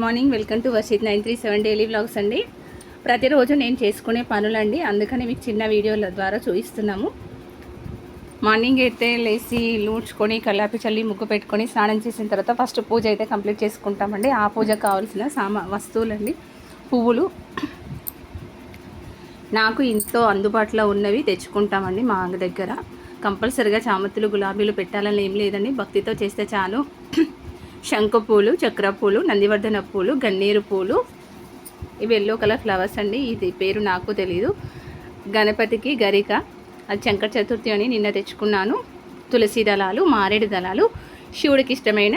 Morning welcome to Varshith nine three seven daily vlogs అండి. ప్రతిరోజు నేను చేసుకునే పనులండి. అందుకని మీకు చిన్న వీడియోల ద్వారా చూపిస్తున్నాము. మార్నింగ్ అయితే లేచి లూడ్చుకొని కల్లాపి చల్లి ముగ్గు పెట్టుకొని స్నానం చేసిన తర్వాత ఫస్ట్ పూజ అయితే కంప్లీట్ చేసుకుంటామండి. ఆ పూజకు కావాల్సిన సామా వస్తువులండి. పువ్వులు. నాకు ఇంట్లో అందుబాటులో ఉన్నవి తెచ్చుకుంటామండి మా దగ్గర. కంపల్సరిగా చామతులు గులాబీలు పెట్టాలని ఏం లేదండి. భక్తితో చేస్తే చాలు. శంఖ పూలు చక్ర పూలు నందివర్ధన పూలు గన్నేరు పూలు. ఇవి ఎల్లో కలర్ ఫ్లవర్స్ అండి. ఇది పేరు నాకు తెలీదు. గణపతికి గరిక అది శంకర చతుర్థి అని నిన్న తెచ్చుకున్నాను. తులసి దళాలు మారేడు దళాలు. శివుడికి ఇష్టమైన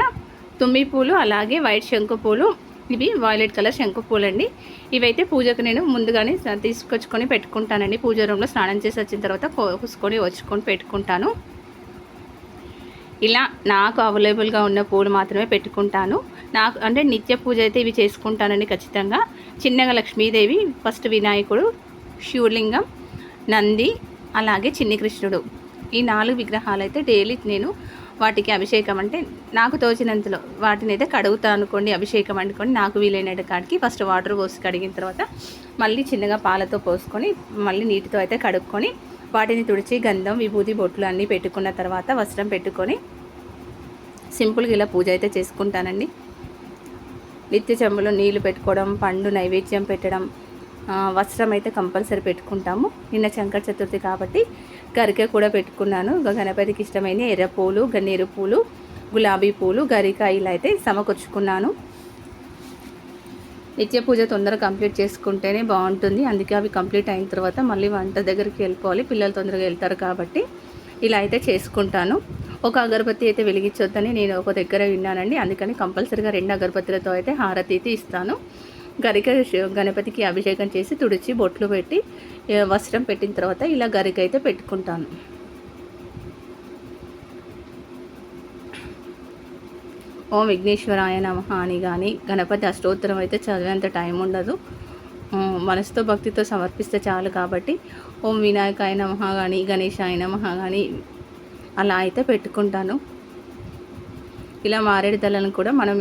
తుమ్మి పూలు అలాగే వైట్ శంకు పూలు ఇవి వైలెట్ కలర్ శంకు పూలు అండి ఇవైతే పూజకు నేను ముందుగానే తీసుకొచ్చుకొని పెట్టుకుంటానండి. పూజ రూమ్లో స్నానం చేసి వచ్చిన తర్వాత కోసుకొని వచ్చుకొని పెట్టుకుంటాను. ఇలా నాకు అవైలబుల్గా ఉన్న పూలు మాత్రమే పెట్టుకుంటాను. నాకు అంటే నిత్య పూజ అయితే ఇవి చేసుకుంటానండి ఖచ్చితంగా. చిన్నగా లక్ష్మీదేవి ఫస్ట్ వినాయకుడు శివలింగం నంది అలాగే చిన్ని కృష్ణుడు ఈ నాలుగు విగ్రహాలు అయితే డైలీ నేను వాటికి అభిషేకం అంటే నాకు తోచినంతలో వాటిని అయితే కడుగుతా అనుకోండి అభిషేకం అనుకోండి నాకు వీలైన కాడికి ఫస్ట్ వాటర్ పోసి కడిగిన తర్వాత మళ్ళీ చిన్నగా పాలతో పోసుకొని మళ్ళీ నీటితో అయితే కడుక్కొని వాటిని తుడిచి గంధం విభూతి బొట్లు అన్నీ పెట్టుకున్న తర్వాత వస్త్రం పెట్టుకొని సింపుల్గా ఇలా పూజ అయితే చేసుకుంటానండి. నిత్య చెంబులో నీళ్ళు పెట్టుకోవడం పండు నైవేద్యం పెట్టడం వస్త్రం అయితే కంపల్సరీ పెట్టుకుంటాము. నిన్న శంకర చతుర్థి కాబట్టి గరిక కూడా పెట్టుకున్నాను. గణపతికి ఇష్టమైన ఎర్ర పూలు గన్నేరు పూలు గులాబీ పూలు గరిక ఇలా అయితే సమకూర్చుకున్నాను. నిత్య పూజ తొందరగా కంప్లీట్ చేసుకుంటేనే బాగుంటుంది. అందుకే అవి కంప్లీట్ అయిన తర్వాత మళ్ళీ వంట దగ్గరికి వెళ్ళిపోవాలి. పిల్లలు తొందరగా వెళ్తారు కాబట్టి ఇలా అయితే చేసుకుంటాను. ఒక అగరబత్తి అయితే వెలిగించొద్దని నేను ఒక దగ్గర విన్నానండి. అందుకని కంపల్సరీగా రెండు అగరబత్తులతో అయితే హారతి అయితే ఇస్తాను. గరిక గణపతికి అభిషేకం చేసి తుడిచి బొట్లు పెట్టి వస్త్రం పెట్టిన తర్వాత ఇలా గరిక అయితే పెట్టుకుంటాను. ఓం విఘ్నేశ్వరాయ నమ అని కానీ గణపతి అష్టోత్తరం అయితే చదివేంత టైం ఉండదు. మనసుతో భక్తితో సమర్పిస్తే చాలు కాబట్టి ఓం వినాయకాయ నమ కానీ గణేశాయ నమ కానీ అలా అయితే పెట్టుకుంటాను. ఇలా మారేడు దళాలను కూడా మనం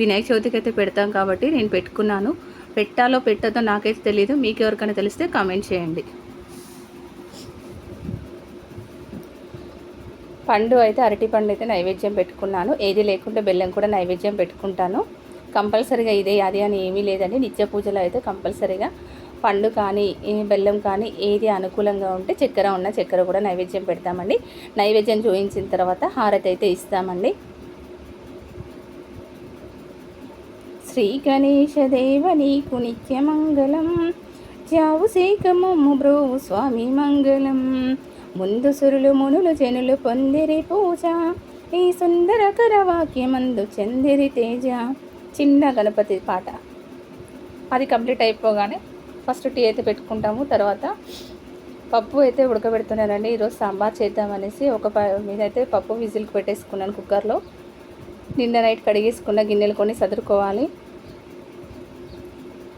వినాయక చవితికి అయితే పెడతాం కాబట్టి నేను పెట్టుకున్నాను. పెట్టాలో పెట్టదో నాకైతే తెలియదు మీకు ఎవరికైనా తెలిస్తే కామెంట్ చేయండి. పండు అయితే అరటి పండు అయితే నైవేద్యం పెట్టుకున్నాను. ఏది లేకుంటే బెల్లం కూడా నైవేద్యం పెట్టుకుంటాను. కంపల్సరీగా ఇదే అది అని ఏమీ లేదండి. నిత్య పూజలో అయితే కంపల్సరీగా పండు కానీ బెల్లం కానీ ఏది అనుకూలంగా ఉంటే చక్కెర ఉన్న చక్కెర కూడా నైవేద్యం పెడతామండి. నైవేద్యం చూపించిన తర్వాత హారతి అయితే ఇస్తామండి. శ్రీ గణేశ దేవ నీకు నిత్యమంగళం జావు సేకము బ్రో స్వామి మంగళం. ముందు సురులు మునులు జనులు పొందిరి పూజ. ఈ సుందరకర వాక్యమందు చందిరి తేజ. చిన్న గణపతి పాట. అది కంప్లీట్ అయిపోగానే ఫస్ట్ టీ అయితే పెట్టుకుంటాము. తర్వాత పప్పు అయితే ఉడకబెడుతున్నానండి. ఈరోజు సాంబార్ చేద్దామనేసి ఒక ప అయితే పప్పు విజిల్కి పెట్టేసుకున్నాను కుక్కర్లో. నిన్న నైట్ కడిగేసుకున్న గిన్నెలు కొన్ని సదురుకోవాలి.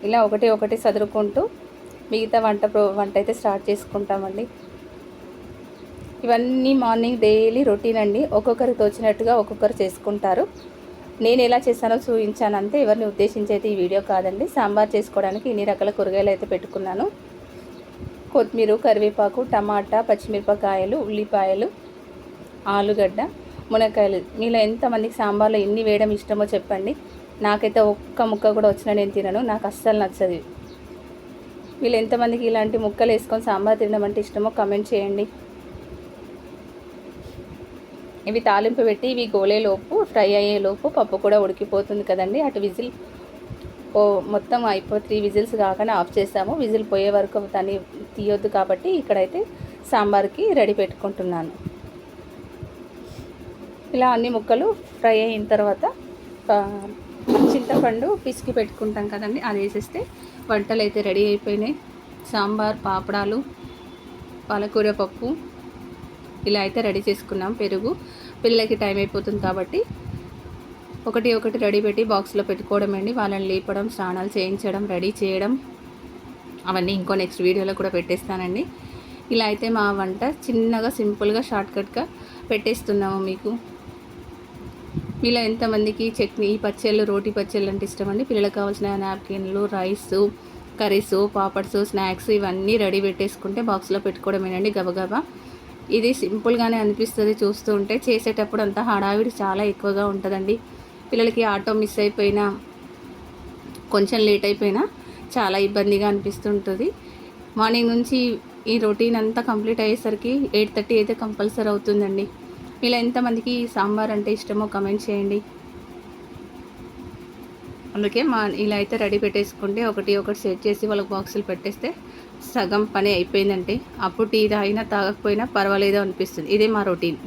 ఇలా ఒకటి ఒకటి సదురుకుంటూ మిగతా వంట ప్రో- వంట అయితే స్టార్ట్ చేసుకుంటామండి. ఇవన్నీ మార్నింగ్ డైలీ రొటీన్ అండి. ఒక్కొక్కరు తోచినట్టుగా ఒక్కొక్కరు చేసుకుంటారు. నేను ఎలా చేస్తానో చూపించాను అంతే ఎవరిని ఉద్దేశించి అయితే ఈ వీడియో కాదండి. సాంబార్ చేసుకోవడానికి ఇన్ని రకాల కూరగాయలు అయితే పెట్టుకున్నాను. కొత్తిమీర కరివేపాకు టమాటా పచ్చిమిరపకాయలు ఉల్లిపాయలు ఆలుగడ్డ మునక్కాయలు. మీలో ఎంతమందికి సాంబార్లో ఎన్ని వేయడం ఇష్టమో చెప్పండి. నాకైతే ఒక్క ముక్క కూడా వచ్చినా నేను తినను. నాకు అస్సలు నచ్చదు. వీళ్ళు ఎంతమందికి ఇలాంటి ముక్కలు వేసుకొని సాంబార్ తినడం అంటే ఇష్టమో కమెంట్ చేయండి. ఇవి తాలింపు పెట్టి ఇవి గోలేలోపు ఫ్రై అయ్యేలోపు పప్పు కూడా ఉడికిపోతుంది కదండి. అటు విజిల్ ఓ మొత్తం అయిపో త్రీ విజిల్స్ కాగానే ఆఫ్ చేసాము. విజిల్ పోయే వరకు దాన్ని తీయొద్దు కాబట్టి ఇక్కడైతే సాంబార్కి రెడీ పెట్టుకుంటున్నాను. ఇలా అన్ని ముక్కలు ఫ్రై అయిన తర్వాత చింతపండు పిసికి పెట్టుకుంటాం కదండి. అది వేసేస్తే వంటలు అయితే రెడీ అయిపోయినాయి. సాంబార్ పాపడాలు పాలకూర పప్పు ఇలా అయితే రెడీ చేసుకున్నాం. పెరుగు పిల్లలకి టైం అయిపోతుంది కాబట్టి ఒకటి ఒకటి రెడీ పెట్టి బాక్స్లో పెట్టుకోవడం అండి వాళ్ళని లేపడం స్నానాలు చేయించడం రెడీ చేయడం అవన్నీ ఇంకో నెక్స్ట్ వీడియోలో కూడా పెట్టేస్తానండి. ఇలా అయితే మా వంట చిన్నగా సింపుల్గా షార్ట్కట్గా పెట్టేస్తున్నాము మీకు. మీలో ఎంతమందికి చట్నీ పచ్చళ్ళు రోటి పచ్చళ్ళు అంటే ఇష్టం అండి పిల్లలకు కావాల్సిన నాప్కిన్లు రైస్ కర్రీస్ పాపడ్స్ స్నాక్స్ ఇవన్నీ రెడీ పెట్టేసుకుంటే బాక్స్లో పెట్టుకోవడమేనండి గబగబా. ఇది సింపుల్గానే అనిపిస్తుంది చూస్తూ ఉంటే. చేసేటప్పుడు అంతా హడావిడి చాలా ఎక్కువగా ఉంటుందండి. పిల్లలకి ఆటో మిస్ అయిపోయినా కొంచెం లేట్ అయిపోయినా చాలా ఇబ్బందిగా అనిపిస్తుంటుంది. మార్నింగ్ నుంచి ఈ రొటీన్ అంతా కంప్లీట్ అయ్యేసరికి ఎయిట్ థర్టీ అయితే కంపల్సరీ అవుతుందండి. ఇలా ఎంతమందికి సాంబార్ అంటే ఇష్టమో కమెంట్ చేయండి. అందుకే మా ఇలా అయితే రెడీ పెట్టేసుకుంటే ఒకటి ఒకటి సెట్ చేసి వాళ్ళకి బాక్సులు పెట్టేస్తే సగం పని అయిపోయిందంటే అప్పుడు టీ తాగినా తాగకపోయినా పర్వాలేదు అనిపిస్తుంది. ఇదే మా రొటీన్.